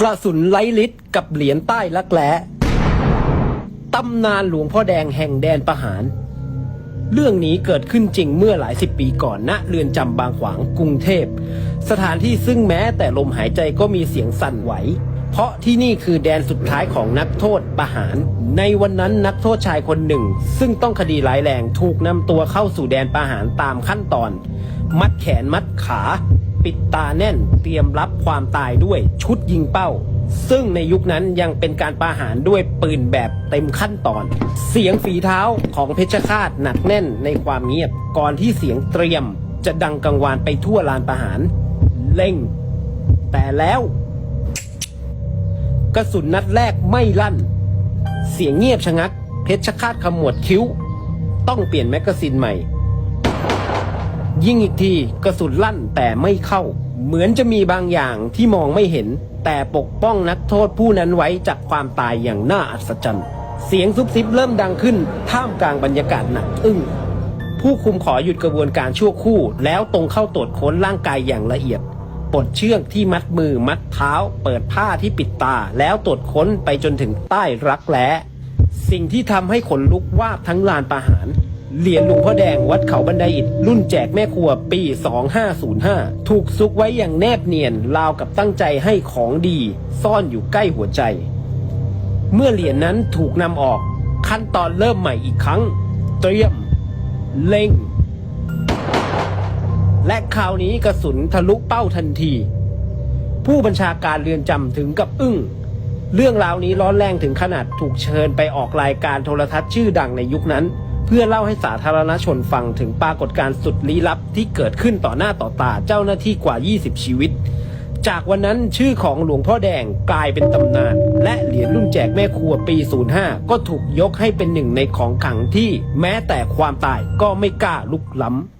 กระสุนไร้ลิตรกับเหรียญใต้ลักแร้ตำนานหลวงพ่อแดงแห่งแดนประหาร เรื่องนี้เกิดขึ้นจริงเมื่อหลายสิบปีก่อนณเรือนจำบางขวางกรุงเทพ สถานที่ซึ่งแม้แต่ลมหายใจก็มีเสียงสั่นไหว เพราะที่นี่คือแดนสุดท้ายของนักโทษประหาร ในวันนั้นนักโทษชายคนหนึ่ง ซึ่งต้องคดีร้ายแรงถูกนำตัวเข้าสู่แดนประหารตามขั้นตอน มัดแขนมัดขา ปิดตาแน่นเตรียมรับความตายด้วยชุดยิงเป้า ซึ่งในยุคนั้นยังเป็นการประหารด้วยปืนแบบเต็มขั้นตอน เสียงฝีเท้าของเพชรฆาตหนักแน่นในความเงียบก่อนที่เสียงเตรียมจะดังกังวานไปทั่วลานประหารเล่ง แต่แล้ว กระสุนนัดแรกไม่ลั่น เสียงเงียบชะงัก เพชรฆาตขมวดคิ้ว ต้องเปลี่ยนแมกกาซีนใหม่ ยิงอีกทีกระสุนลั่นแต่ไม่เข้า เหมือนจะมีบางอย่างที่มองไม่เห็น แต่ปกป้องนักโทษผู้นั้นไว้จากความตายอย่างน่าอัศจรรย์เสียงซุบซิบเริ่มดังขึ้น ท่ามกลางบรรยากาศหนักอึ้งผู้คุมขอหยุดกระบวนการชั่วครู่ แล้วตรงเข้าตรวจค้นร่างกายอย่างละเอียดปลดเชือกที่มัดมือมัดเท้า เปิดผ้าที่ปิดตา แล้วตรวจค้นไปจนถึงใต้รักแร้สิ่งที่ทำให้ขนลุกว่าทั้งลานประหาร เหรียญหลวงพ่อแดงวัดเขาบันไดอิฐรุ่นแจกแม่ครัวปี 2505 ถูกซุกไว้อย่างแนบเนียนราวกับตั้งใจให้ของดี ซ่อนอยู่ใกล้หัวใจ เมื่อเหรียญนั้นถูกนำออกขั้นตอนเริ่มใหม่อีกครั้ง เตรียม เล็ง และคราวนี้กระสุนทะลุเป้าทันที ผู้บัญชาการเรือนจำถึงกับอึ้งเรื่องราวนี้ร้อนแรงถึงขนาดถูกเชิญไปออกรายการโทรทัศน์ชื่อดังในยุคนั้น เพื่อเล่าให้สาธารณชนฟังถึงปรากฏการณ์สุดลี้ลับที่เกิดขึ้นต่อหน้าต่อตาเจ้าหน้าที่กว่า 20 ชีวิต จากวันนั้นชื่อของหลวงพ่อแดงกลายเป็นตำนาน และเหรียญรุ่นแจกแม่ครัวปี 05 ก็ถูกยกให้เป็นหนึ่งในของขลังที่แม้แต่ความตายก็ไม่กล้าลุกล้ำ